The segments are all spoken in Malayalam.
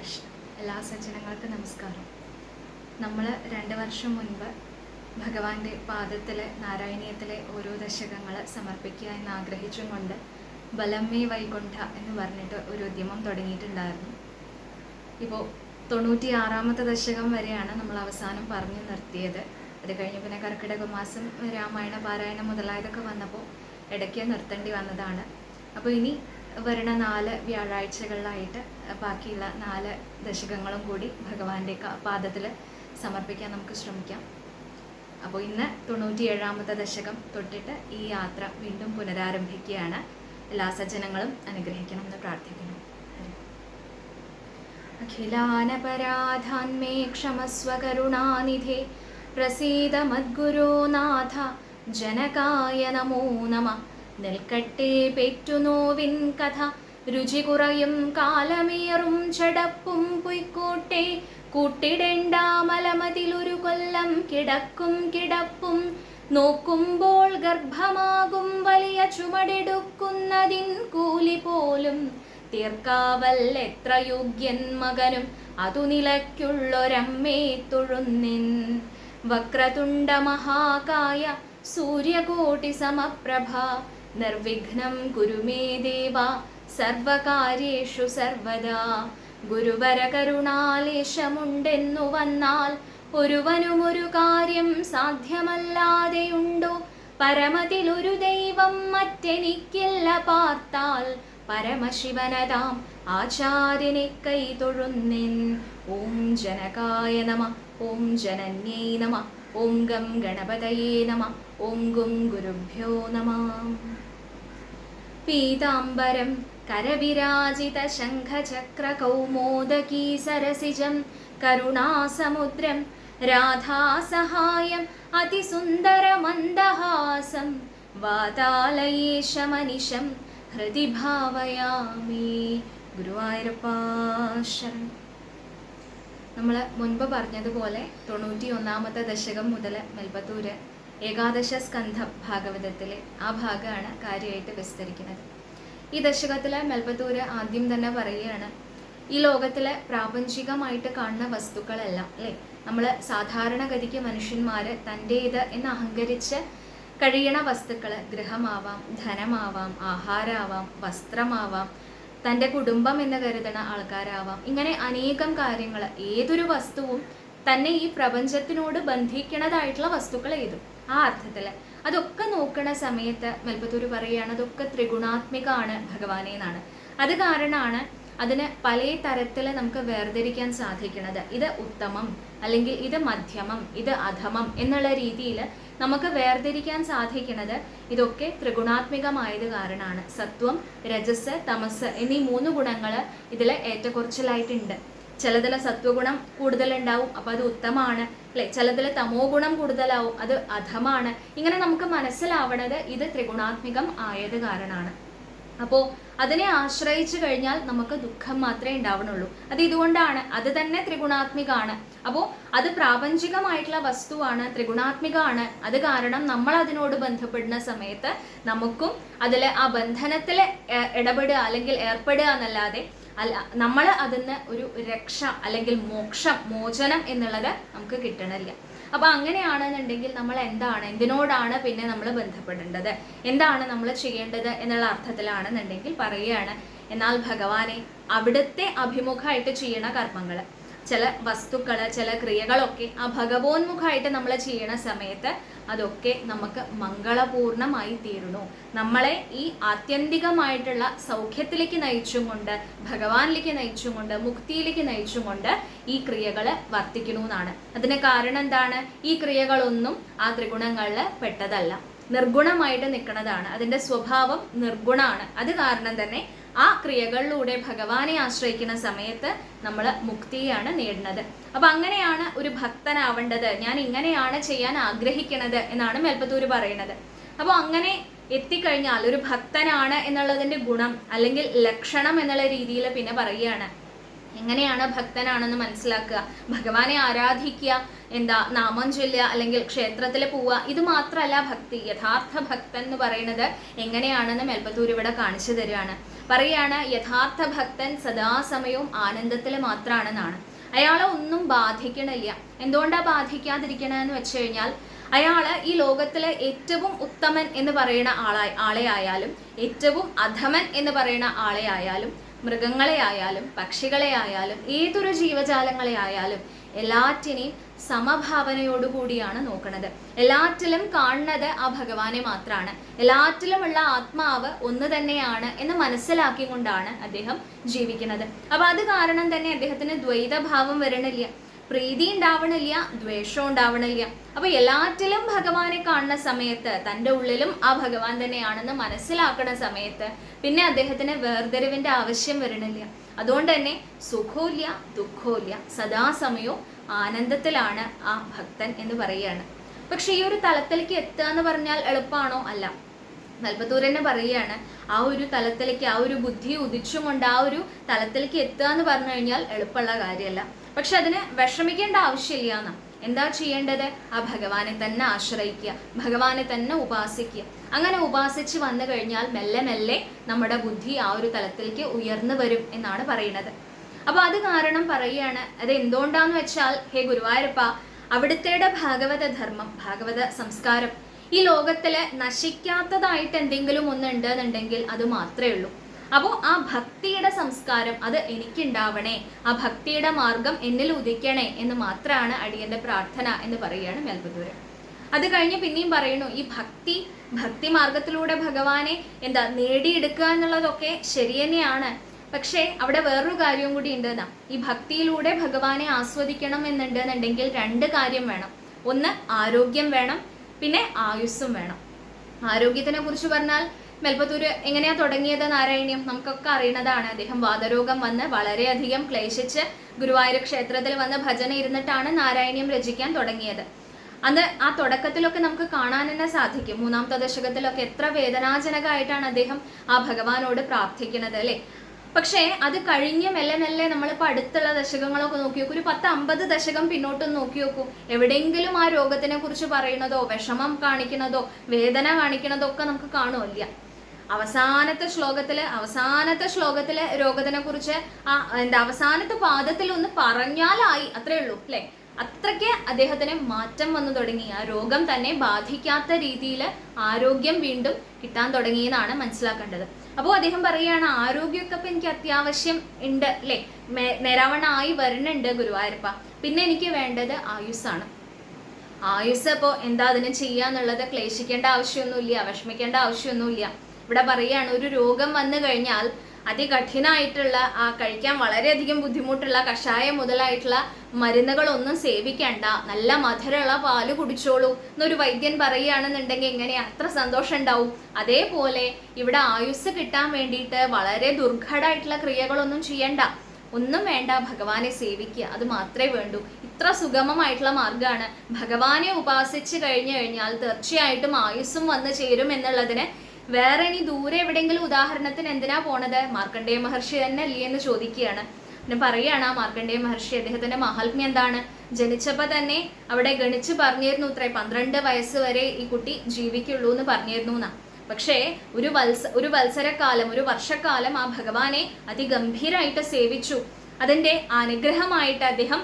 കൃഷ്ണ എല്ലാ സജ്ജനങ്ങൾക്കും നമസ്കാരം. നമ്മൾ രണ്ട് വർഷം മുൻപ് ഭഗവാന്റെ പാദത്തിലെ നാരായണീയത്തിലെ ഓരോ ദശകങ്ങൾ സമർപ്പിക്കുക എന്ന് ആഗ്രഹിച്ചും കൊണ്ട് ബലമ്മേ വൈകുണ്ഠ എന്ന് പറഞ്ഞിട്ട് ഒരു ഉദ്യമം തുടങ്ങിയിട്ടുണ്ടായിരുന്നു. ഇപ്പോൾ തൊണ്ണൂറ്റി ആറാമത്തെ ദശകം വരെയാണ് നമ്മൾ അവസാനം പറഞ്ഞു നിർത്തിയത്. അത് കഴിഞ്ഞ് പിന്നെ കർക്കിടക മാസം രാമായണ പാരായണം മുതലായതൊക്കെ വന്നപ്പോൾ ഇടയ്ക്ക് നിർത്തേണ്ടി വന്നതാണ്. അപ്പോൾ ഇനി വരുന്ന നാല് വ്യാഴാഴ്ചകളിലായിട്ട് ബാക്കിയുള്ള നാല് ദശകങ്ങളും കൂടി ഭഗവാന്റെ പാദത്തിൽ സമർപ്പിക്കാൻ നമുക്ക് ശ്രമിക്കാം. അപ്പോൾ ഇന്ന് തൊണ്ണൂറ്റി ഏഴാമത്തെ ദശകം തൊട്ടിട്ട് ഈ യാത്ര വീണ്ടും പുനരാരംഭിക്കുകയാണ്. എല്ലാ സജ്ജനങ്ങളും അനുഗ്രഹിക്കണം എന്ന് പ്രാർത്ഥിക്കുന്നു. അഖിലാനപരാധാന്മേ ക്ഷമസ്വ കരുണാനിധേ പ്രസീത മദ്ഗുരോ നാഥ. ജനകായ നമോ നമ. നെൽക്കട്ടെ പെറ്റുനോവിൻ കഥ. രുചി കുറയും കാലമേറും ചടപ്പും പൊയ്ക്കോട്ടെ. കൂട്ടിടേണ്ട മലമതിലൊരു കൊല്ലം കിടക്കും കിടപ്പും. നോക്കുമ്പോൾ ഗർഭമാകും വലിയ ചുമടെടുക്കുന്നതിൻ കൂലി പോലും. തീർക്കാവൽ എത്ര യോഗ്യൻ മകനും അതു നിലയ്ക്കുള്ളൊരമ്മേ തൊഴുന്നിൻ. വക്രതുണ്ട മഹാകായ സൂര്യകോടി സമപ്രഭ. നിർവിഘ്നം ഗുരുമേ ദേവ സർവകാര്യേഷു സർവദാ. ഗുരുവര കരുണാലേശമുണ്ടെന്നു വന്നാൽ ഒരുവനും ഒരു കാര്യം സാധ്യമല്ലാതെയുണ്ടോ? പരമതിലൊരു ദൈവം മറ്റെനിക്കില്ല പാർത്താൽ പരമശിവനതാം ആചാര്യനെ കൈ തൊഴുന്നിൻ. ഓം ജനകായ നമ ഓം ജനന്യൈ നമ ഓം ഗം ഗണപതയേ നമ ഓം ഗും ഗുരുഭ്യോ നമ. പീതാംബരം ശംഖചക്ര കൗമോദകീ സരസിജം കരുണാസമുദ്രം രാധാസഹായം അതിസുന്ദരമന്ദഹാസം വാതാളയേശമനിശം ഹൃദി ഭാവയാമി ഗുരുവായൂരപ്പാശരണം നമ്മൾ മുൻപ് പറഞ്ഞതുപോലെ തൊണ്ണൂറ്റി ഒന്നാമത്തെ ദശകം മുതൽ മെൽപ്പത്തൂര് ഏകാദശ സ്കന്ധം ഭാഗവതത്തിലെ ആ ഭാഗമാണ് കാര്യമായിട്ട് വിസ്തരിക്കുന്നത്. ഈ ദശകത്തിലെ മെൽപത്തൂര് ആദ്യം തന്നെ പറയുകയാണ് ഈ ലോകത്തിലെ പ്രാപഞ്ചികമായിട്ട് കാണുന്ന വസ്തുക്കളെല്ലാം അല്ലേ? നമ്മൾ സാധാരണഗതിക്ക് മനുഷ്യന്മാർ തന്റേത് എന്ന് അഹങ്കരിച്ച് കഴിയണ വസ്തുക്കൾ ഗൃഹമാവാം ധനമാവാം ആഹാരമാവാം വസ്ത്രമാവാം തന്റെ കുടുംബം എന്ന് കരുതണ ആൾക്കാരാവാം ഇങ്ങനെ അനേകം കാര്യങ്ങൾ ഏതൊരു വസ്തുവും തന്നെ ഈ പ്രപഞ്ചത്തിനോട് ബന്ധിക്കണതായിട്ടുള്ള വസ്തുക്കൾ ഏതും? ആ അർത്ഥത്തിൽ. അതൊക്കെ നോക്കണ സമയത്ത് മെൽബത്തൂർ പറയുകയാണ് അതൊക്കെ ത്രിഗുണാത്മികമാണ് ഭഗവാനെ എന്നാണ്. അത് കാരണമാണ് അതിന് പല തരത്തിൽ നമുക്ക് വേർതിരിക്കാൻ സാധിക്കുന്നത് ഇത് ഉത്തമം അല്ലെങ്കിൽ ഇത് മധ്യമം ഇത് അധമം എന്നുള്ള രീതിയിൽ നമുക്ക് വേർതിരിക്കാൻ സാധിക്കുന്നത് ഇതൊക്കെ ത്രിഗുണാത്മികമായത് കാരണമാണ്. സത്വം രജസ് തമസ് എന്നീ മൂന്ന് ഗുണങ്ങൾ ഇതിൽ ഏറ്റക്കുറച്ചിലായിട്ടുണ്ട്. ചിലതിൽ സത്വഗുണം കൂടുതലുണ്ടാവും അപ്പോൾ അത് ഉത്തമാണ്. അല്ലെ? ചിലതിൽ തമോ ഗുണം കൂടുതലാവും അത് അധമാണ്. ഇങ്ങനെ നമുക്ക് മനസ്സിലാവണത് ഇത് ത്രിഗുണാത്മികം ആയത് കാരണമാണ്. അപ്പോൾ അതിനെ ആശ്രയിച്ചു കഴിഞ്ഞാൽ നമുക്ക് ദുഃഖം മാത്രമേ ഉണ്ടാവണുള്ളൂ. അത് ഇതുകൊണ്ടാണ് അത് തന്നെ ത്രിഗുണാത്മികാണ് അപ്പോൾ അത് പ്രാപഞ്ചികമായിട്ടുള്ള വസ്തുവാണ് ത്രിഗുണാത്മികമാണ്. അത് കാരണം നമ്മൾ അതിനോട് ബന്ധപ്പെടുന്ന സമയത്ത് നമുക്കും അതിലെ ആ ബന്ധനത്തിൽ ഇടപെടുക അല്ലെങ്കിൽ ഏർപ്പെടുക എന്നല്ലാതെ അല്ല നമ്മൾ അതിന് ഒരു രക്ഷ അല്ലെങ്കിൽ മോക്ഷം മോചനം എന്നുള്ളത് നമുക്ക് കിട്ടണില്ല. അപ്പൊ അങ്ങനെയാണെന്നുണ്ടെങ്കിൽ നമ്മൾ എന്താണ് എന്തിനോടാണ് പിന്നെ നമ്മൾ ബന്ധപ്പെടേണ്ടത്? എന്താണ് നമ്മൾ ചെയ്യേണ്ടത് എന്നുള്ള അർത്ഥത്തിലാണെന്നുണ്ടെങ്കിൽ പറയുകയാണ് എന്നാൽ ഭഗവാനെ അവിടുത്തെ അഭിമുഖമായിട്ട് ചെയ്യണ കർമ്മങ്ങൾ ചില വസ്തുക്കൾ ചില ക്രിയകളൊക്കെ ആ ഭഗവോന്മുഖമായിട്ട് നമ്മൾ ചെയ്യണ സമയത്ത് അതൊക്കെ നമുക്ക് മംഗളപൂർണമായി തീരുന്നു. നമ്മളെ ഈ ആത്യന്തികമായിട്ടുള്ള സൗഖ്യത്തിലേക്ക് നയിച്ചും കൊണ്ട് ഭഗവാനിലേക്ക് നയിച്ചും കൊണ്ട് മുക്തിയിലേക്ക് നയിച്ചും കൊണ്ട് ഈ ക്രിയകൾ വർത്തിക്കണു എന്നാണ് അതിന് കാരണം എന്താണ്? ഈ ക്രിയകളൊന്നും ആ ത്രിഗുണങ്ങളിൽ പെട്ടതല്ല. നിർഗുണമായിട്ട് നിൽക്കുന്നതാണ് അതിന്റെ സ്വഭാവം നിർഗുണമാണ് അത് കാരണം തന്നെ ആ ക്രിയകളിലൂടെ ഭഗവാനെ ആശ്രയിക്കുന്ന സമയത്ത് നമ്മൾ മുക്തിയാണ് നേടുന്നത്. അപ്പൊ അങ്ങനെയാണ് ഒരു ഭക്തനാവേണ്ടത്. ഞാൻ ഇങ്ങനെയാണ് ചെയ്യാൻ ആഗ്രഹിക്കുന്നത് എന്നാണ് മേൽപ്പത്തൂര് പറയുന്നത്. അപ്പോൾ അങ്ങനെ എത്തിക്കഴിഞ്ഞാൽ ഒരു ഭക്തനാണ് എന്നുള്ളതിന്റെ ഗുണം അല്ലെങ്കിൽ ലക്ഷണം എന്നുള്ള രീതിയിൽ പിന്നെ പറയുകയാണ്. എങ്ങനെയാണ് ഭക്തനാണെന്ന് മനസ്സിലാക്കുക. ഭഗവാനെ ആരാധിക്കുക എന്താ നാമം ചൊല്ലുക അല്ലെങ്കിൽ ക്ഷേത്രത്തിൽ പോവുക ഇത് മാത്രമല്ല ഭക്തി. യഥാർത്ഥ ഭക്തൻ എന്ന് പറയുന്നത് എങ്ങനെയാണെന്ന് മെൽബത്തൂർ ഇവിടെ കാണിച്ചു തരികയാണ്. പറയാണ് യഥാർത്ഥ ഭക്തൻ സദാസമയവും ആനന്ദത്തിൽ മാത്രമാണെന്നാണ് അയാളെ ഒന്നും ബാധിക്കണില്ല. എന്തുകൊണ്ടാ ബാധിക്കാതിരിക്കണമെന്ന് വെച്ച് കഴിഞ്ഞാൽ അയാൾ ഈ ലോകത്തിലെ ഏറ്റവും ഉത്തമൻ എന്ന് പറയുന്ന ആളായി ആളെ ആയാലും ഏറ്റവും അധമൻ എന്ന് പറയുന്ന ആളെ ആയാലും മൃഗങ്ങളെ ആയാലും പക്ഷികളെ ആയാലും ഏതൊരു ജീവജാലങ്ങളെ ആയാലും എല്ലാറ്റിനെയും സമഭാവനയോടുകൂടിയാണ് നോക്കുന്നത് എല്ലാറ്റിലും കാണുന്നത് ആ ഭഗവാനെ മാത്രമാണ് എല്ലാറ്റിലുമുള്ള ആത്മാവ് ഒന്ന് തന്നെയാണ് എന്ന് മനസ്സിലാക്കിക്കൊണ്ടാണ് അദ്ദേഹം ജീവിക്കുന്നത്. അപ്പൊ അത് കാരണം തന്നെ അദ്ദേഹത്തിന് ദ്വൈതഭാവം വരണില്ല. പ്രീതി ഉണ്ടാവണില്ല ദ്വേഷം ഉണ്ടാവണില്ല. അപ്പൊ എല്ലാറ്റിലും ഭഗവാനെ കാണുന്ന സമയത്ത് തന്റെ ഉള്ളിലും ആ ഭഗവാൻ തന്നെയാണെന്ന് മനസ്സിലാക്കുന്ന സമയത്ത് പിന്നെ അദ്ദേഹത്തിന് വേർതിരിവിന്റെ ആവശ്യം വരണില്ല. അതുകൊണ്ട് തന്നെ സുഖമില്ല ദുഃഖമില്ല സദാസമയവും ആനന്ദത്തിലാണ് ആ ഭക്തൻ എന്ന് പറയുകയാണ്. പക്ഷെ ഈ ഒരു തലത്തിലേക്ക് എത്തുക എന്ന് പറഞ്ഞാൽ എളുപ്പമാണോ? അല്ല. നൽപത്തൂരനെ പറയുകയാണ് ആ ഒരു തലത്തിലേക്ക് ആ ഒരു ബുദ്ധി ഉദിച്ചുകൊണ്ട് ആ ഒരു തലത്തിലേക്ക് എത്തുക എന്ന് പറഞ്ഞു കഴിഞ്ഞാൽ എളുപ്പമുള്ള കാര്യമല്ല. പക്ഷെ അതിന് വിഷമിക്കേണ്ട ആവശ്യമില്ല എന്നാ എന്താ ചെയ്യേണ്ടത്? ആ ഭഗവാനെ തന്നെ ആശ്രയിക്കുക ഭഗവാനെ തന്നെ ഉപാസിക്കുക. അങ്ങനെ ഉപാസിച്ച് വന്നു കഴിഞ്ഞാൽ മെല്ലെ മെല്ലെ നമ്മുടെ ബുദ്ധി ആ ഒരു തലത്തിലേക്ക് ഉയർന്നു വരും എന്നാണ് പറയുന്നത്. അപ്പൊ അത് കാരണം പറയുകയാണ് അത് എന്തുകൊണ്ടാന്ന് വെച്ചാൽ ഹേ ഗുരുവായൂരപ്പ അവിടുത്തെ ഭാഗവത ധർമ്മം ഭാഗവത സംസ്കാരം ഈ ലോകത്തിൽ നശിക്കാത്തതായിട്ട് എന്തെങ്കിലും ഒന്ന് ഉണ്ടെന്നുണ്ടെങ്കിൽ അത് മാത്രമേ ഉള്ളൂ. അപ്പോൾ ആ ഭക്തിയുടെ സംസ്കാരം അത് എനിക്കുണ്ടാവണേ ആ ഭക്തിയുടെ മാർഗം എന്നിൽ ഉദിക്കണേ എന്ന് മാത്രമാണ് അടിയന്റെ പ്രാർത്ഥന എന്ന് പറയുകയാണ് മേൽപ്പത്തൂര് അത് കഴിഞ്ഞ് പിന്നെയും പറയുന്നു ഈ ഭക്തി ഭക്തി മാർഗത്തിലൂടെ ഭഗവാനെ എന്താ നേടിയെടുക്കുക എന്നുള്ളതൊക്കെ ശരി തന്നെയാണ്. പക്ഷേ അവിടെ വേറൊരു കാര്യവും കൂടി ഉണ്ട്. എന്നാ ഈ ഭക്തിയിലൂടെ ഭഗവാനെ ആസ്വദിക്കണം എന്നുണ്ടെന്നുണ്ടെങ്കിൽ രണ്ട് കാര്യം വേണം. ഒന്ന് ആരോഗ്യം വേണം പിന്നെ ആയുസ്സും വേണം. ആരോഗ്യത്തിനെ കുറിച്ച് പറഞ്ഞാൽ മെൽപ്പത്തൂര് എങ്ങനെയാ തുടങ്ങിയത് നാരായണീയം? നമുക്കൊക്കെ അറിയുന്നതാണ്. അദ്ദേഹം വാതരോഗം വന്ന് വളരെയധികം ക്ലേശിച്ച് ഗുരുവായൂർ ക്ഷേത്രത്തിൽ വന്ന് ഭജന ഇരുന്നിട്ടാണ് നാരായണീയം രചിക്കാൻ തുടങ്ങിയത്. അന്ന് ആ തുടക്കത്തിലൊക്കെ നമുക്ക് കാണാൻ തന്നെ സാധിക്കും. മൂന്നാമത്തെ ദശകത്തിലൊക്കെ എത്ര വേദനാജനകമായിട്ടാണ് അദ്ദേഹം ആ ഭഗവാനോട് പ്രാർത്ഥിക്കുന്നത് അല്ലേ? പക്ഷേ അത് കഴിഞ്ഞ് മെല്ലെ മെല്ലെ നമ്മളിപ്പോൾ അടുത്തുള്ള ദശകങ്ങളൊക്കെ നോക്കി നോക്കൂ. ഒരു പത്ത് അമ്പത് ദശകം പിന്നോട്ടും നോക്കി നോക്കൂ. എവിടെയെങ്കിലും ആ രോഗത്തിനെ കുറിച്ച് പറയുന്നതോ വിഷമം കാണിക്കുന്നതോ വേദന കാണിക്കുന്നതോ ഒക്കെ നമുക്ക് കാണുമില്ല അവസാനത്തെ ശ്ലോകത്തിൽ അവസാനത്തെ ശ്ലോകത്തിലെ രോഗത്തിനെ കുറിച്ച് ആ എന്താ അവസാനത്തെ പാദത്തിൽ ഒന്ന് പറഞ്ഞാലായി അത്രേ ഉള്ളൂ അല്ലെ? അത്രയ്ക്ക് അദ്ദേഹത്തിന് മാറ്റം വന്നു തുടങ്ങി. ആ രോഗം തന്നെ ബാധിക്കാത്ത രീതിയിൽ ആരോഗ്യം വീണ്ടും കിട്ടാൻ തുടങ്ങിയെന്നാണ് മനസ്സിലാക്കേണ്ടത്. അപ്പോൾ അദ്ദേഹം പറയുകയാണ് ആരോഗ്യമൊക്കെ ഇപ്പം എനിക്ക് അത്യാവശ്യം ഉണ്ട് അല്ലേ? നേരാവണ്ണായി വരുന്നുണ്ട് ഗുരുവായൂരപ്പ. പിന്നെ എനിക്ക് വേണ്ടത് ആയുസ്സാണ്. ആയുസ് അപ്പോൾ എന്താ അതിന് ചെയ്യാന്നുള്ളത് ക്ലേശിക്കേണ്ട ആവശ്യമൊന്നുമില്ല വിഷമിക്കേണ്ട ആവശ്യമൊന്നുമില്ല. ഇവിടെ പറയുകയാണ് ഒരു രോഗം വന്നു കഴിഞ്ഞാൽ അതികഠിനായിട്ടുള്ള ആ കഴിക്കാൻ വളരെയധികം ബുദ്ധിമുട്ടുള്ള കഷായം മുതലായിട്ടുള്ള മരുന്നുകളൊന്നും സേവിക്കണ്ട. നല്ല മധുരമുള്ള പാൽ കുടിച്ചോളൂ എന്നൊരു വൈദ്യൻ പറയുകയാണെന്നുണ്ടെങ്കിൽ എങ്ങനെ അത്ര സന്തോഷം ഉണ്ടാവും അതേപോലെ ഇവിടെ ആയുസ് കിട്ടാൻ വേണ്ടിയിട്ട് വളരെ ദുർഘടമായിട്ടുള്ള ക്രിയകളൊന്നും ചെയ്യണ്ട. ഒന്നും വേണ്ട ഭഗവാനെ സേവിക്കുക. അത് മാത്രമേ വേണ്ടൂ. ഇത്ര സുഗമമായിട്ടുള്ള മാർഗമാണ് ഭഗവാനെ ഉപാസിച്ച് കഴിഞ്ഞു കഴിഞ്ഞാൽ തീർച്ചയായിട്ടും ആയുസ്സും വന്നു ചേരും എന്നുള്ളതിന് വേറെ ഇനി ദൂരെ എവിടെയെങ്കിലും ഉദാഹരണത്തിന് എന്തിനാ പോണത്? മാർക്കണ്ഡേയ മഹർഷി തന്നെ അല്ലേ എന്ന് ചോദിക്കുകയാണ്. പിന്നെ പറയുകയാണ് ആ മാർക്കണ്ഡേയ മഹർഷി അദ്ദേഹത്തിന്റെ മഹാത്മ്യം എന്താണ്? ജനിച്ചപ്പോ തന്നെ അവിടെ ഗണിച്ച് പറഞ്ഞിരുന്നു ഇത്രേ പന്ത്രണ്ട് വയസ്സ് വരെ ഈ കുട്ടി ജീവിക്കുള്ളൂ എന്ന് പറഞ്ഞിരുന്നു എന്നാ. പക്ഷേ ഒരു വത്സ ഒരു വത്സരക്കാലം ഒരു വർഷക്കാലം ആ ഭഗവാനെ അതിഗംഭീരമായിട്ട് സേവിച്ചു. അതിന്റെ അനുഗ്രഹമായിട്ട് അദ്ദേഹം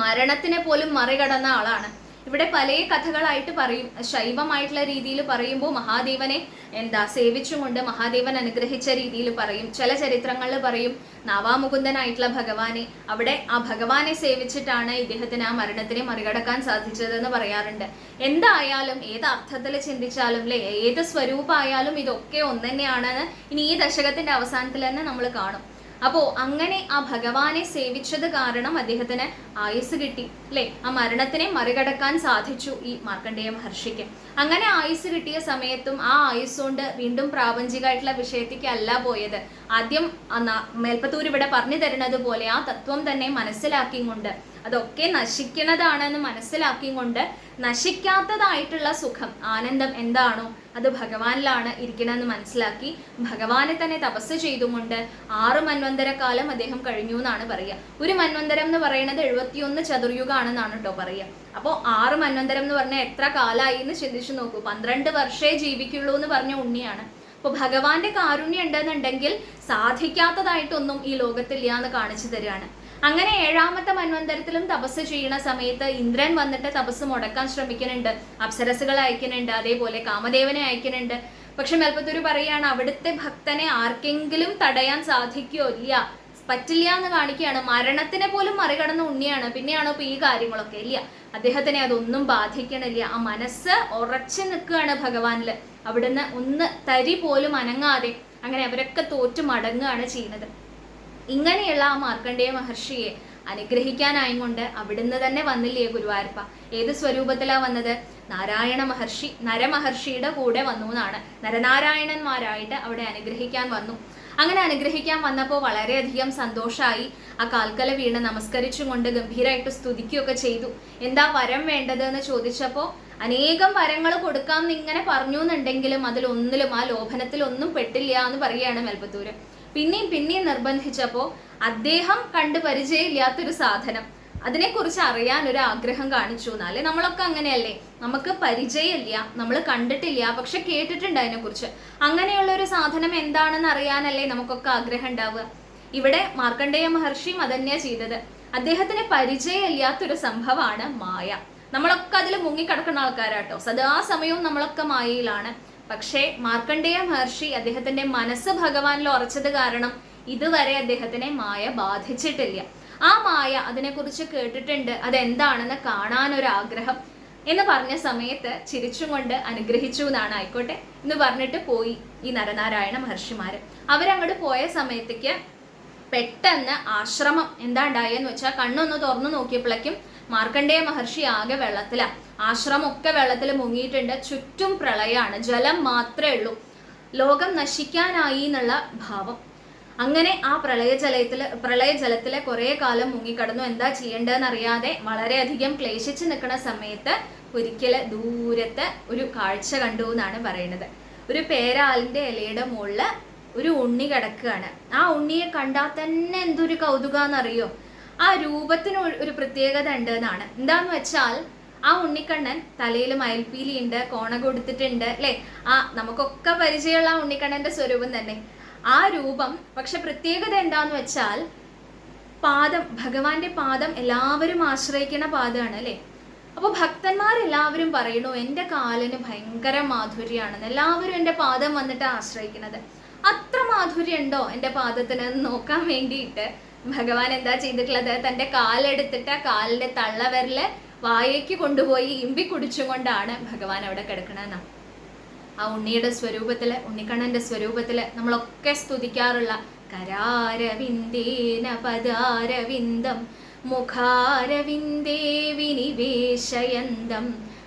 മരണത്തിനെ പോലും മറികടന്ന ആളാണ്. ഇവിടെ പല കഥകളായിട്ട് പറയും. ശൈവമായിട്ടുള്ള രീതിയിൽ പറയുമ്പോൾ മഹാദേവനെ എന്താ സേവിച്ചുകൊണ്ട് മഹാദേവൻ അനുഗ്രഹിച്ച രീതിയിൽ പറയും. ചില ചരിത്രങ്ങളിൽ പറയും നാവാമുകുന്ദനായിട്ടുള്ള ഭഗവാനെ അവിടെ ആ ഭഗവാനെ സേവിച്ചിട്ടാണ് ഇദ്ദേഹത്തിന് ആ മരണത്തിനെ മറികടക്കാൻ സാധിച്ചതെന്ന് പറയാറുണ്ട്. എന്തായാലും ഏത് അർത്ഥത്തിൽ ചിന്തിച്ചാലും അല്ലെ ഏത് സ്വരൂപമായാലും ഇതൊക്കെ ഒന്നെന്നെയാണെന്ന് ഇനി ഈ ദശകത്തിന്റെ അവസാനത്തിൽ തന്നെ നമ്മൾ കാണും. അപ്പോ അങ്ങനെ ആ ഭഗവാനെ സേവിച്ചത് കാരണം അദ്ദേഹത്തിന് ആയുസ് കിട്ടി അല്ലെ? ആ മരണത്തിനെ മറികടക്കാൻ സാധിച്ചു ഈ മാർക്കണ്ഡേയ മഹർഷിക്ക്. അങ്ങനെ ആയുസ് കിട്ടിയ സമയത്തും ആ ആയുസ് കൊണ്ട് വീണ്ടും പ്രാപഞ്ചികമായിട്ടുള്ള വിഷയത്തേക്ക് അല്ല പോയത്. ആദ്യം മേൽപ്പത്തൂർ ഇവിടെ പറഞ്ഞു തരുന്നത് പോലെ ആ തത്വം തന്നെ മനസ്സിലാക്കിക്കൊണ്ട് അതൊക്കെ നശിക്കുന്നതാണെന്ന് മനസ്സിലാക്കിക്കൊണ്ട് നശിക്കാത്തതായിട്ടുള്ള സുഖം ആനന്ദം എന്താണോ അത് ഭഗവാനിലാണ് ഇരിക്കണമെന്ന് മനസ്സിലാക്കി ഭഗവാനെ തന്നെ തപസ് ചെയ്തുകൊണ്ട് ആറ് മന്വന്തര കാലം അദ്ദേഹം കഴിഞ്ഞു എന്നാണ് പറയുക. ഒരു മന്വന്തരം എന്ന് പറയുന്നത് എഴുപത്തിയൊന്ന് ചതുർയുഗമാണെന്നാണ് കേട്ടോ പറയുക. അപ്പോൾ ആറ് മന്വന്തരം എന്ന് പറഞ്ഞാൽ എത്ര കാലമായി എന്ന് ചിന്തിച്ചു നോക്കൂ. പന്ത്രണ്ട് വർഷേ ജീവിക്കുള്ളൂ എന്ന് പറഞ്ഞ ഉണ്ണിയാണ്. അപ്പോൾ ഭഗവാന്റെ കാരുണ്യം ഉണ്ടെന്നുണ്ടെങ്കിൽ സാധിക്കാത്തതായിട്ടൊന്നും ഈ ലോകത്തില്ല എന്ന് കാണിച്ചു തരികയാണ്. അങ്ങനെ ഏഴാമത്തെ മന്വന്തരത്തിലും തപസ് ചെയ്യുന്ന സമയത്ത് ഇന്ദ്രൻ വന്നിട്ട് തപസ് മുടക്കാൻ ശ്രമിക്കുന്നുണ്ട്. അപ്സരസുകൾ അയക്കുന്നുണ്ട് അതേപോലെ കാമദേവനെ അയക്കുന്നുണ്ട്. പക്ഷെ മെൽപ്പത്തൂര് പറയുകയാണ് അവിടുത്തെ ഭക്തനെ ആർക്കെങ്കിലും തടയാൻ സാധിക്കുമോ ഇല്ല? പറ്റില്ല എന്ന് കാണിക്കുകയാണ്. മരണത്തിനെ പോലും മറികടന്ന ഉണ്ണിയാണ്. പിന്നെയാണോ ഇപ്പൊ ഈ കാര്യങ്ങളൊക്കെ ഇല്ല? അദ്ദേഹത്തിനെ അതൊന്നും ബാധിക്കണില്ല. ആ മനസ്സ് ഉറച്ചു നിൽക്കുകയാണ് ഭഗവാനിൽ. അവിടുന്ന് ഒന്ന് തരി പോലും അനങ്ങാതെ അങ്ങനെ അവരൊക്കെ തോറ്റു മടങ്ങുകയാണ് ചെയ്യുന്നത്. ഇങ്ങനെയുള്ള ആ മാർക്കണ്ഡേയ മഹർഷിയെ അനുഗ്രഹിക്കാനായും കൊണ്ട് അവിടുന്ന് തന്നെ വന്നില്ലേ ഗുരുവായൂരപ്പ? ഏത് സ്വരൂപത്തിലാ വന്നത്? നാരായണ മഹർഷി നരമഹർഷിയുടെ കൂടെ വന്നു എന്നാണ് നരനാരായണന്മാരായിട്ട് അവിടെ അനുഗ്രഹിക്കാൻ വന്നു. അങ്ങനെ അനുഗ്രഹിക്കാൻ വന്നപ്പോൾ വളരെയധികം സന്തോഷമായി ആ കാൽക്കല വീണ നമസ്കരിച്ചും കൊണ്ട് ഗംഭീരമായിട്ട് സ്തുതിക്കുകയൊക്കെ ചെയ്തു. എന്താ വരം വേണ്ടത് എന്ന് ചോദിച്ചപ്പോൾ അനേകം വരങ്ങൾ കൊടുക്കാം ഇങ്ങനെ പറഞ്ഞു എന്നുണ്ടെങ്കിലും അതിലൊന്നിലും ആ ലോഭനത്തിലൊന്നും പെട്ടില്ല എന്ന് പറയുകയാണ് മെൽപ്പത്തൂര്. പിന്നെയും പിന്നെയും നിർബന്ധിച്ചപ്പോൾ അദ്ദേഹം കണ്ട് പരിചയമില്ലാത്തൊരു സാധനം. അതിനെക്കുറിച്ച് അറിയാൻ ഒരു ആഗ്രഹം കാണിച്ചു. എന്നാലേ നമ്മളൊക്കെ അങ്ങനെയല്ലേ? നമുക്ക് പരിചയമില്ല നമ്മൾ കണ്ടിട്ടില്ല പക്ഷെ കേട്ടിട്ടുണ്ട് അതിനെക്കുറിച്ച്. അങ്ങനെയുള്ള ഒരു സാധനം എന്താണെന്ന് അറിയാനല്ലേ നമുക്കൊക്കെ ആഗ്രഹം ഉണ്ടാവുക ഇവിടെ മാർക്കണ്ഡേയ മഹർഷിയും അതന്നെയാ ചെയ്തത്. അദ്ദേഹത്തിന് പരിചയമില്ലാത്തൊരു സംഭവമാണ് മായ. നമ്മളൊക്കെ അതിൽ മുങ്ങിക്കിടക്കുന്ന ആൾക്കാരാട്ടോ. സദാസമയവും നമ്മളൊക്കെ മായയിലാണ്. പക്ഷേ മാർക്കണ്ഡേയ മഹർഷി അദ്ദേഹത്തിന്റെ മനസ്സ് ഭഗവാനിൽ ഉറച്ചത് കാരണം ഇതുവരെ അദ്ദേഹത്തിനെ മായ ബാധിച്ചിട്ടില്ല. ആ മായ അതിനെക്കുറിച്ച് കേട്ടിട്ടുണ്ട് അതെന്താണെന്ന് കാണാനൊരു ആഗ്രഹം എന്ന് പറഞ്ഞ സമയത്ത് ചിരിച്ചുകൊണ്ട് അനുഗ്രഹിച്ചു എന്നാണ് ആയിക്കോട്ടെ എന്ന് പറഞ്ഞിട്ട് പോയി ഈ നരനാരായണ മഹർഷിമാര്. അവരങ്ങോട്ട് പോയ സമയത്തേക്ക് പെട്ടെന്ന് ആശ്രമം എന്താ ഉണ്ടായെന്ന് വെച്ചാൽ കണ്ണൊന്ന് തുറന്നു നോക്കിയപ്പോഴേക്കും മാർക്കണ്ഡേയ മഹർഷി ആകെ വെള്ളത്തിലാ. ആശ്രമം ഒക്കെ വെള്ളത്തിൽ മുങ്ങിയിട്ടുണ്ട്. ചുറ്റും പ്രളയമാണ്. ജലം മാത്രമേ ഉള്ളൂ. ലോകം നശിക്കാനായി എന്നുള്ള ഭാവം. അങ്ങനെ ആ പ്രളയജലത്തിൽ പ്രളയജലത്തിലെ കുറെ കാലം മുങ്ങിക്കടന്നു. എന്താ ചെയ്യേണ്ടതെന്ന് അറിയാതെ വളരെയധികം ക്ലേശിച്ച് നിൽക്കുന്ന സമയത്ത് ഒരിക്കൽ ദൂരത്ത് ഒരു കാഴ്ച കണ്ടു എന്നാണ് പറയുന്നത്. ഒരു പേരാലിന്റെ ഇലയുടെ മുകളിൽ ഒരു ഉണ്ണി കിടക്കുകയാണ്. ആ ഉണ്ണിയെ കണ്ടാൽ തന്നെ എന്തൊരു കൗതുകാന്നറിയോ ആ രൂപത്തിന് ഒരു പ്രത്യേകത ഉണ്ട് എന്നാണ് എന്താന്ന് വെച്ചാൽ ആ ഉണ്ണിക്കണ്ണൻ തലയിൽ മയിൽപ്പീലി ഉണ്ട് കോണ കൊടുത്തിട്ടുണ്ട് അല്ലെ? ആ നമുക്കൊക്കെ പരിചയമുള്ള ആ ഉണ്ണിക്കണ്ണന്റെ സ്വരൂപം തന്നെ. ആ രൂപം പക്ഷെ പ്രത്യേകത എന്താന്ന് വെച്ചാൽ പാദം ഭഗവാന്റെ പാദം എല്ലാവരും ആശ്രയിക്കുന്ന പാദമാണ് അല്ലെ? അപ്പോൾ ഭക്തന്മാരെല്ലാവരും പറയണു എന്റെ കാലിന് ഭയങ്കര മാധുര്യമാണെന്ന്. എല്ലാവരും എന്റെ പാദം വന്നിട്ട് ആശ്രയിക്കുന്നത്. അത്ര മാധുര്യം ഉണ്ടോ എന്റെ പാദത്തിന്? നോക്കാൻ വേണ്ടിയിട്ട് ഭഗവാൻ എന്താ ചെയ്തിട്ടുള്ളത്? തന്റെ കാലെടുത്തിട്ട് ആ കാലിന്റെ തള്ളവിരൽ വായയ്ക്ക് കൊണ്ടുപോയി ഇമ്പി കുടിച്ചും കൊണ്ടാണ് ഭഗവാൻ അവിടെ കിടക്കണമെന്നാണ് ആ ഉണ്ണിയുടെ സ്വരൂപത്തിൽ ഉണ്ണിക്കണ്ണന്റെ സ്വരൂപത്തിൽ നമ്മളൊക്കെ സ്തുതിക്കാറുള്ള കരാരവിന്ദേന പദാരവിന്ദം മുഖാരവിന്ദേ വിനിവേശയന്തം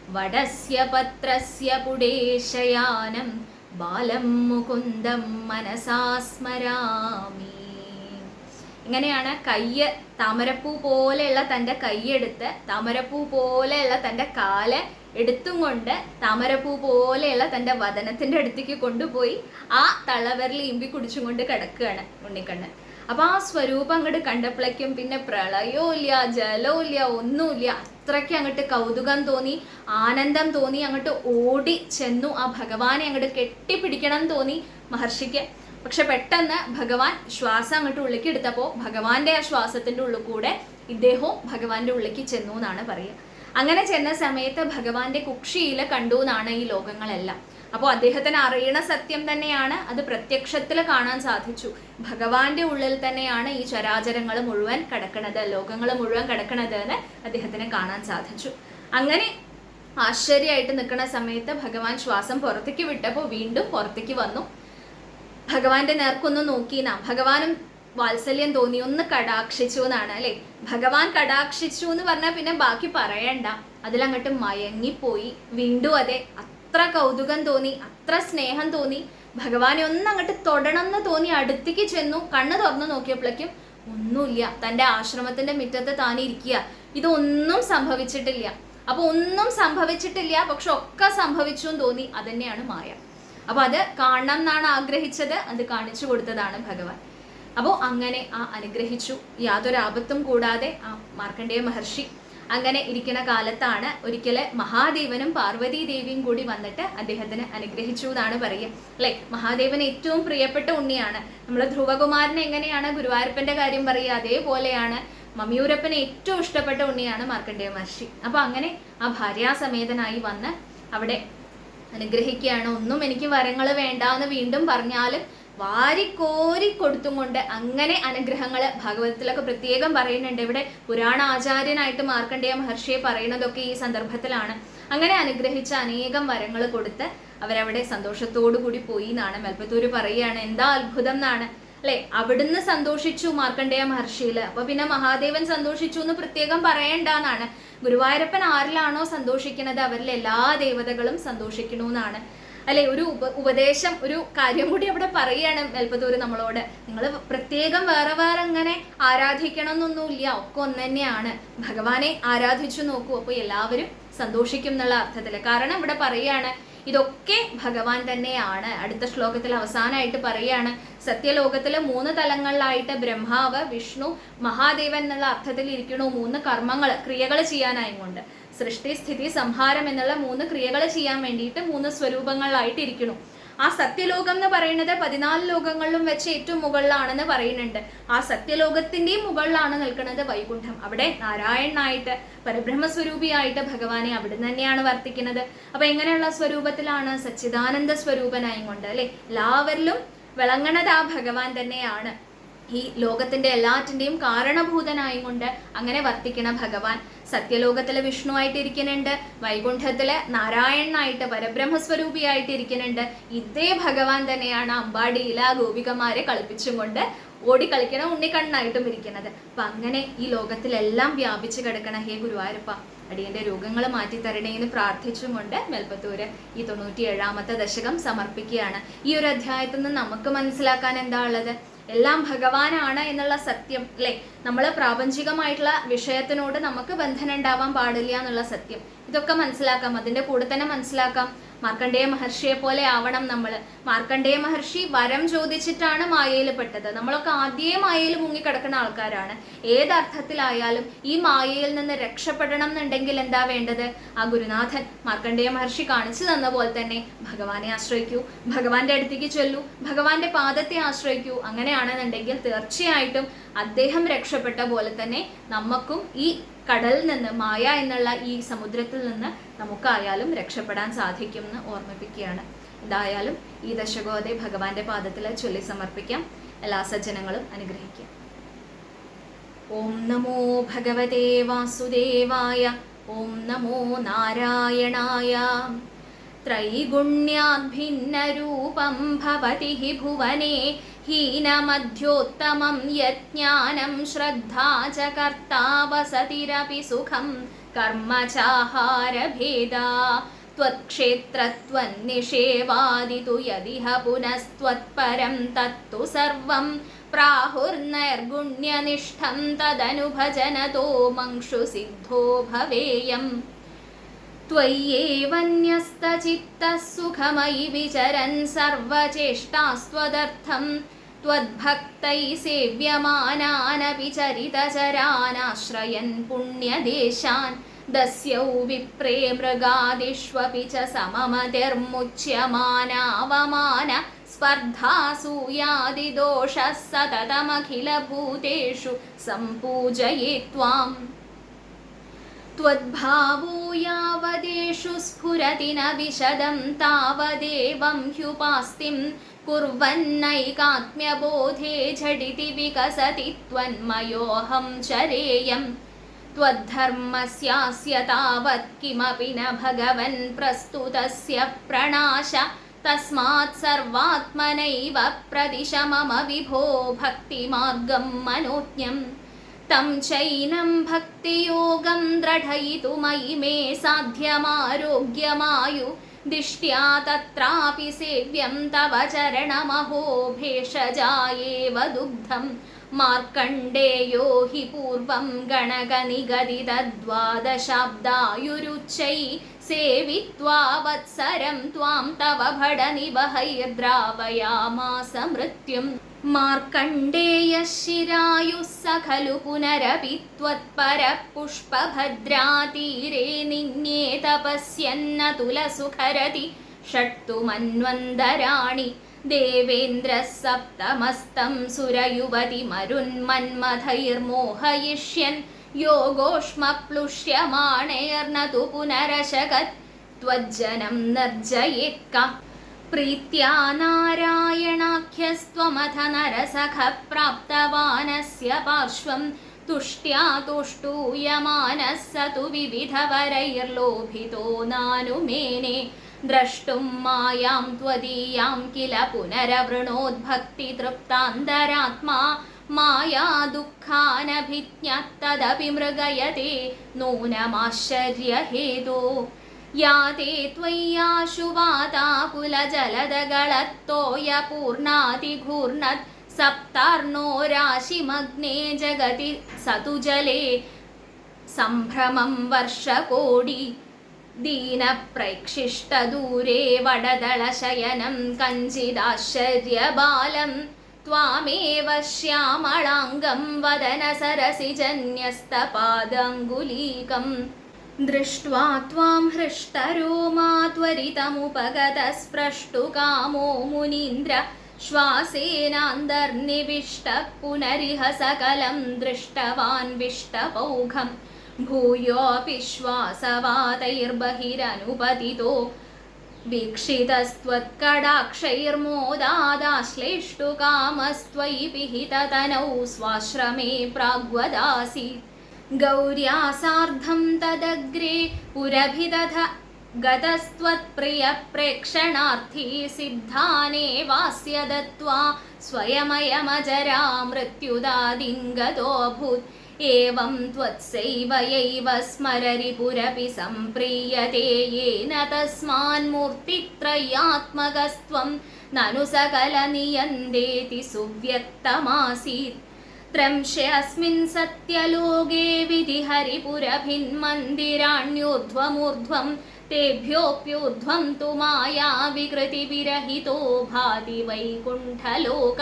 വടസ്യ പത്രസ്യ പുടേശയാനം ബാലം മുകുന്ദം മനസാ സ്മരാമി ഇങ്ങനെയാണ് കയ്യ് താമരപ്പൂ പോലെയുള്ള തന്റെ കൈയെടുത്ത് താമരപ്പൂ പോലെയുള്ള തന്റെ കാൽ എടുത്തും കൊണ്ട് താമരപ്പൂ പോലെയുള്ള തന്റെ വതനത്തിന്റെ അടുത്തേക്ക് കൊണ്ടുപോയി ആ തളവരിൽ ഇമ്പി കുടിച്ചും കൊണ്ട് കിടക്കുകയാണ് ഉണ്ണിക്കണ്ണൻ. അപ്പൊ ആ സ്വരൂപം അങ്ങോട്ട് കണ്ടപ്പോഴേക്കും പിന്നെ പ്രളയവും ഇല്ല ജലവും ഇല്ല ഒന്നുമില്ല. അത്രയ്ക്ക് അങ്ങോട്ട് കൗതുകം തോന്നി ആനന്ദം തോന്നി അങ്ങോട്ട് ഓടി ചെന്നു ആ ഭഗവാനെ അങ്ങോട്ട് കെട്ടിപ്പിടിക്കണം തോന്നി മഹർഷിക്ക്. പക്ഷെ പെട്ടെന്ന് ഭഗവാൻ ശ്വാസം അങ്ങോട്ട് ഉള്ളിലേക്ക് എടുത്തപ്പോൾ ഭഗവാന്റെ ആ ശ്വാസത്തിന്റെ ഉള്ളിൽ കൂടെ ഇദ്ദേഹവും ഭഗവാന്റെ ഉള്ളിലേക്ക് ചെന്നു എന്നാണ് പറയുക. അങ്ങനെ ചെന്ന സമയത്ത് ഭഗവാന്റെ കുക്ഷിയിൽ കണ്ടു എന്നാണ് ഈ ലോകങ്ങളെല്ലാം. അപ്പോൾ അദ്ദേഹത്തിന് അറിയണ സത്യം തന്നെയാണ് അത് പ്രത്യക്ഷത്തിൽ കാണാൻ സാധിച്ചു. ഭഗവാന്റെ ഉള്ളിൽ തന്നെയാണ് ഈ ചരാചരങ്ങൾ മുഴുവൻ കിടക്കണത് ലോകങ്ങൾ മുഴുവൻ കിടക്കണത് എന്ന് അദ്ദേഹത്തിന് കാണാൻ സാധിച്ചു. അങ്ങനെ ആശ്ചര്യമായിട്ട് നിൽക്കുന്ന സമയത്ത് ഭഗവാൻ ശ്വാസം പുറത്തേക്ക് വിട്ടപ്പോൾ വീണ്ടും പുറത്തേക്ക് വന്നു. ഭഗവാന്റെ നേർക്കൊന്ന് നോക്കിനാ ഭഗവാനും വാത്സല്യം തോന്നി. ഒന്ന് കടാക്ഷിച്ചു എന്നാണ് അല്ലെ? ഭഗവാൻ കടാക്ഷിച്ചു എന്ന് പറഞ്ഞാൽ പിന്നെ ബാക്കി പറയണ്ട. അതിലങ്ങോട്ട് മയങ്ങിപ്പോയി. വീണ്ടും അതെ അത്ര കൗതുകം തോന്നി അത്ര സ്നേഹം തോന്നി. ഭഗവാനെ ഒന്ന് അങ്ങോട്ട് തൊടണം എന്ന് തോന്നി അടുത്തേക്ക് ചെന്നു. കണ്ണ് തുറന്നു നോക്കിയപ്പോഴേക്കും ഒന്നുമില്ല. തന്റെ ആശ്രമത്തിന്റെ മുറ്റത്ത് താനിരിക്കുക ഇതൊന്നും സംഭവിച്ചിട്ടില്ല. അപ്പൊ ഒന്നും സംഭവിച്ചിട്ടില്ല പക്ഷെ ഒക്കെ സംഭവിച്ചു എന്ന് തോന്നി. അതന്നെയാണ് മായ. അപ്പൊ അത് കാണണം എന്നാണ് ആഗ്രഹിച്ചത് അത് കാണിച്ചു കൊടുത്തതാണ് ഭഗവാൻ. അപ്പോൾ അങ്ങനെ ആ അനുഗ്രഹിച്ചു. യാതൊരു ആപത്തും കൂടാതെ ആ മാർക്കണ്ഡേയ മഹർഷി അങ്ങനെ ഇരിക്കുന്ന കാലത്താണ് ഒരിക്കലെ മഹാദേവനും പാർവതി ദേവിയും കൂടി വന്നിട്ട് അദ്ദേഹത്തിന് അനുഗ്രഹിച്ചു എന്നാണ് പറയുക. അല്ലെ? മഹാദേവൻ ഏറ്റവും പ്രിയപ്പെട്ട ഉണ്ണിയാണ്. നമ്മൾ ധ്രുവകുമാരനെ എങ്ങനെയാണ് ഗുരുവായൂരപ്പന്റെ കാര്യം പറയുക? അതേപോലെയാണ് മമ്മിയൂരപ്പന് ഏറ്റവും ഇഷ്ടപ്പെട്ട ഉണ്ണിയാണ് മാർക്കണ്ഡേയ മഹർഷി. അപ്പൊ അങ്ങനെ ആ ഭാര്യാസമേതനായി വന്ന് അവിടെ അനുഗ്രഹിക്കുകയാണ്. ഒന്നും എനിക്ക് വരങ്ങൾ വേണ്ട എന്ന് വീണ്ടും പറഞ്ഞാലും വാരിക്കോരി കൊടുത്തും കൊണ്ട് അങ്ങനെ അനുഗ്രഹങ്ങൾ ഭാഗവതത്തിലൊക്കെ പ്രത്യേകം പറയുന്നുണ്ട്. ഇവിടെ പുരാണ ആചാര്യനായിട്ട് മാർക്കണ്ഡേയ മഹർഷിയെ പറയുന്നതൊക്കെ ഈ സന്ദർഭത്തിലാണ്. അങ്ങനെ അനുഗ്രഹിച്ച അനേകം വരങ്ങൾ കൊടുത്ത് അവരവിടെ സന്തോഷത്തോടു കൂടി പോയി എന്നാണ് മെൽപ്പത്തൂര് പറയുകയാണ്. എന്താ അത്ഭുതം എന്നാണ്. അല്ലെ? അവിടുന്ന് സന്തോഷിച്ചു മാർക്കണ്ഡേയ മഹർഷിയിൽ. അപ്പൊ പിന്നെ മഹാദേവൻ സന്തോഷിച്ചു എന്ന് പ്രത്യേകം പറയണ്ടെന്നാണ് ഗുരുവായൂരപ്പൻ ആരിലാണോ സന്തോഷിക്കുന്നത് അവരിൽ എല്ലാ ദേവതകളും സന്തോഷിക്കണമെന്നാണ് അല്ലെ? ഒരു ഉപ ഉപദേശം ഒരു കാര്യം കൂടി അവിടെ പറയുകയാണ് മെൽപ്പത്തൂര് നമ്മളോട്. നിങ്ങൾ പ്രത്യേകം വേറെ വേറെ അങ്ങനെ ആരാധിക്കണം എന്നൊന്നുമില്ല ഒക്കെ ഒന്ന് തന്നെയാണ്. ഭഗവാനെ ആരാധിച്ചു നോക്കൂ. അപ്പോൾ എല്ലാവരും സന്തോഷിക്കും എന്നുള്ള അർത്ഥത്തിൽ. കാരണം ഇവിടെ പറയാണ് ഇതൊക്കെ ഭഗവാൻ തന്നെയാണ്. അടുത്ത ശ്ലോകത്തിൽ അവസാനമായിട്ട് പറയുകയാണ് സത്യലോകത്തിലെ മൂന്ന് തലങ്ങളിലായിട്ട് ബ്രഹ്മാവ് വിഷ്ണു മഹാദേവൻ എന്നുള്ള അർത്ഥത്തിൽ ഇരിക്കണു മൂന്ന് കർമ്മങ്ങൾ ക്രിയകൾ ചെയ്യാനായും കൊണ്ട്. സൃഷ്ടി സ്ഥിതി സംഹാരം എന്നുള്ള മൂന്ന് ക്രിയകൾ ചെയ്യാൻ വേണ്ടിയിട്ട് മൂന്ന് സ്വരൂപങ്ങളിലായിട്ട് ഇരിക്കണു. ആ സത്യലോകം എന്ന് പറയുന്നത് പതിനാല് ലോകങ്ങളിലും വെച്ച് ഏറ്റവും മുകളിലാണെന്ന് പറയുന്നുണ്ട്. ആ സത്യലോകത്തിന്റെയും മുകളിലാണ് നിൽക്കുന്നത് വൈകുണ്ഠം. അവിടെ നാരായണനായിട്ട് പരബ്രഹ്മസ്വരൂപിയായിട്ട് ഭഗവാനെ അവിടെ തന്നെയാണ് വർത്തിക്കുന്നത്. അപ്പൊ എങ്ങനെയുള്ള സ്വരൂപത്തിലാണ് സച്ചിദാനന്ദ സ്വരൂപനായും കൊണ്ട് അല്ലെ? എല്ലാവരിലും വിളങ്ങണത് ആ ഭഗവാൻ തന്നെയാണ്. ഈ ലോകത്തിന്റെ എല്ലാറ്റിന്റെയും കാരണഭൂതനായും കൊണ്ട് അങ്ങനെ വർത്തിക്കണ ഭഗവാൻ. സത്യലോകത്തിലെ വിഷ്ണു ആയിട്ട് ഇരിക്കുന്നുണ്ട് വൈകുണ്ഠത്തിലെ നാരായണനായിട്ട് പരബ്രഹ്മസ്വരൂപിയായിട്ട് ഇരിക്കുന്നുണ്ട് ഇതേ ഭഗവാൻ തന്നെയാണ് അമ്പാടിയില ഗോപികമാരെ കളിപ്പിച്ചും കൊണ്ട് ഓടിക്കളിക്കണ ഉണ്ണിക്കണ്ണായിട്ടും ഇരിക്കുന്നത്. അപ്പൊ അങ്ങനെ ഈ ലോകത്തിലെല്ലാം വ്യാപിച്ചു കിടക്കണ ഹേ ഗുരുവായൂരപ്പ അടിയന്റെ രോഗങ്ങൾ മാറ്റി തരണേ എന്ന് പ്രാർത്ഥിച്ചുകൊണ്ട് മെൽപ്പത്തൂര് ഈ തൊണ്ണൂറ്റി ഏഴാമത്തെ ദശകം സമർപ്പിക്കുകയാണ്. ഈ ഒരു അധ്യായത്തിൽ നിന്ന് നമുക്ക് മനസ്സിലാക്കാൻ എന്താ ഉള്ളത്? എല്ലാം ഭഗവാനാണ് എന്നുള്ള സത്യം അല്ലെ? നമ്മൾ പ്രാപഞ്ചികമായിട്ടുള്ള വിഷയത്തിനോട് നമുക്ക് ബന്ധനം ഉണ്ടാവാൻ പാടില്ല എന്നുള്ള സത്യം. ഇതൊക്കെ മനസ്സിലാക്കാം അതിന്റെ കൂടെ തന്നെ മനസ്സിലാക്കാം. മാർക്കണ്ഡേയ മഹർഷിയെ പോലെ ആവണം നമ്മൾ മാർക്കണ്ഡേയ മഹർഷി വരം ചോദിച്ചിട്ടാണ് മായയിൽ പെട്ടത്. നമ്മളൊക്കെ ആദ്യമേ മായയിൽ മുങ്ങിക്കിടക്കുന്ന ആൾക്കാരാണ്. ഏതർത്ഥത്തിലായാലും ഈ മായയിൽ നിന്ന് രക്ഷപ്പെടണം എന്നുണ്ടെങ്കിൽ എന്താ വേണ്ടത്? ആ ഗുരുനാഥൻ മാർക്കണ്ഡേയ മഹർഷി കാണിച്ചു തന്ന പോലെ തന്നെ ഭഗവാനെ ആശ്രയിക്കൂ ഭഗവാന്റെ അടുത്തേക്ക് ചൊല്ലൂ ഭഗവാന്റെ പാദത്തെ ആശ്രയിക്കൂ അങ്ങനെയാണെന്നുണ്ടെങ്കിൽ തീർച്ചയായിട്ടും അദ്ദേഹം രക്ഷപ്പെട്ട പോലെ തന്നെ നമുക്കും ഈ കടലിൽ നിന്ന് മായ എന്നുള്ള ഈ സമുദ്രത്തിൽ നിന്ന് നമുക്കായാലും രക്ഷപ്പെടാൻ സാധിക്കും എന്ന് ഓർമ്മിപ്പിക്കുകയാണ് എന്തായാലും ഈ ദശകോതെ ഭഗവാന്റെ പാദത്തിൽ ചൊല്ലി സമർപ്പിക്കാം എല്ലാ സജ്ജനങ്ങളും അനുഗ്രഹിക്കാം ഓം നമോ ഭഗവതേ വാസുദേവായ ഓം നമോ നാരായണായ त्रैगुण्याद्भिन्नरूपं भवति हि भुवने हीनमध्योत्तमं यज्ञानं श्रद्धा च कर्ता वसतिरपि सुखं कर्म चाहारभेदा त्वत्क्षेत्रत्वन्निषेवादितु यदिह पुनस्त्वत्परं तत्तु सर्वं प्राहुर्नैर्गुण्यनिष्ठं तदनुभजनतो मङ्क्षु सिद्धो भवेयम् त्वय्येवन्यस्तचित्तः सुखमयि विचरन् सर्वचेष्टास्त्वदर्थं त्वद्भक्तैः सेव्यमानानपि चरितचरानाश्रयन् पुण्यदेशान् दस्यौ विप्रे मृगादिष्वपि च सममतिर्मुच्यमानावमान स्पर्धासूयादिदोषः सततमखिलभूतेषु सम्पूजये त्वाम् त्वद्भावो यावदेषु स्फुरति न विशदं तावदेवं ह्युपास्तिं कुर्वन्नैकात्म्यबोधे झटिति विकसति त्वन्मयोऽहं चरेयम् त्वद्धर्मस्यास्य तावत् किमपि न भगवन् प्रस्तुतस्य प्रणाश तस्मात् सर्वात्मनैव प्रदिश मम विभो भक्तिमार्गं मनोज्ञम् തം ചൈനം ഭക്തിയോഗം ദൃഢയിതുമയി മേ സാധ്യമാരോഗ്യമായു. ദിഷ്ട്യാ തത്രാപി സേവ്യം തവ ചരണമഹോ ഭേഷജായേവ ദുഗ്ധം. മാർക്കണ്ഡേയോ ഹി പൂർവം ഗണകനിഗതിതദ്വാദശാബ്ദായുരുച്ചൈ സേവിത്വാ വത്സരം ത്വാം തവ ഭടനിവഹൈർദ്രാവയാമാസ മൃത്യും മാർക്കണ്ഡേയശിരായുः स खलु पुनरपि त्वत्परपुष्पभद्रातीरे निन्ये तपस्यन्नतुलसुखरति षट्तु मन्वन्तराणि देवेन्द्रः सप्तमस्तं सुरयुवति मरुन्मन्मथैर्मोहयिष्यन् योगोष्मप्लुष्यमाणैर्न तु पुनरशकत् त्वज्जनं नर्जयेत्क प्रीत्या नारायणाख्यस्त्वमथ नरसख प्राप्तवानस्य पार्श्वं तुष्ट्या तुष्टूयमानः स तु विविधवरैर्लोभितो नानुमेने द्रष्टुं मायां त्वदीयां किल पुनरवृणोद्भक्तितृप्तान्तरात्मा माया दुःखानभिज्ञात्तदपि मृगयते नूनमाश्चर्यहेतो या ते त्वय्याशुवाताकुलजलदगळत्तोयपूर्णातिघूर्णत् सप्तार्णो राशिमग्ने जगति स तु जले सम्भ्रमं वर्षकोडि दीनप्रैक्षिष्टदूरे वडदळशयनं कञ्चिदाश्चर्यबालं त्वामेव श्यामलाङ्गं वदनसरसिजन्यस्तपादङ्गुलीकम् दृष्ट्वा त्वां हृष्टरोमा त्वरितमुपगतस्प्रष्टुकामो मुनीन्द्र श्वासेनान्तर्निविष्टः पुनरिह सकलं दृष्टवान् विष्टपौघं भूयोऽपि श्वासवातैर्बहिरनुपतितो वीक्षितस्त्वत्कडाक्षैर्मोदादाश्लेष्टुकामस्त्वयि पिहिततनौ स्वाश्रमे प्राग्वदासीत् गौर्या सार्धं तदग्रे पुरभिदध गतस्त्वत्प्रियप्रेक्षणार्थी सिद्धानेवास्य दत्त्वा स्वयमयमजरा मृत्युदादिङ्गतोऽभूत् एवं त्वत्सैवयैव स्मररिपुरपि सम्प्रीयते येन तस्मान्मूर्तित्रयात्मकस्त्वं ननु सकलनियन्देति सुव्यक्तमासीत् त्रंशे अस्मिन् सत्यलोके विधिहरिपुरभिन्मन्दिराण्योध्वमूर्ध्वं तेभ्योऽप्योध्वं तु मायाविकृतिविरहितो भाति वैकुण्ठलोक।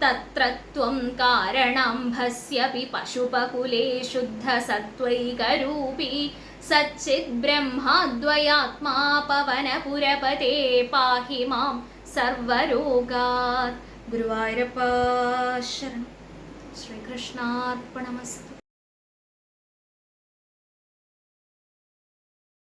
तत्र त्वं कारणाम्भस्यपि पशुपकुले शुद्धसत्त्वैकरूपी। सच्चिद्ब्रह्माद्वयात्मा पवनपुरपते पाहि माँ सर्वरोगात्। गुरुवायूरप्पा श्रीकृष्णार्पणमस्तु।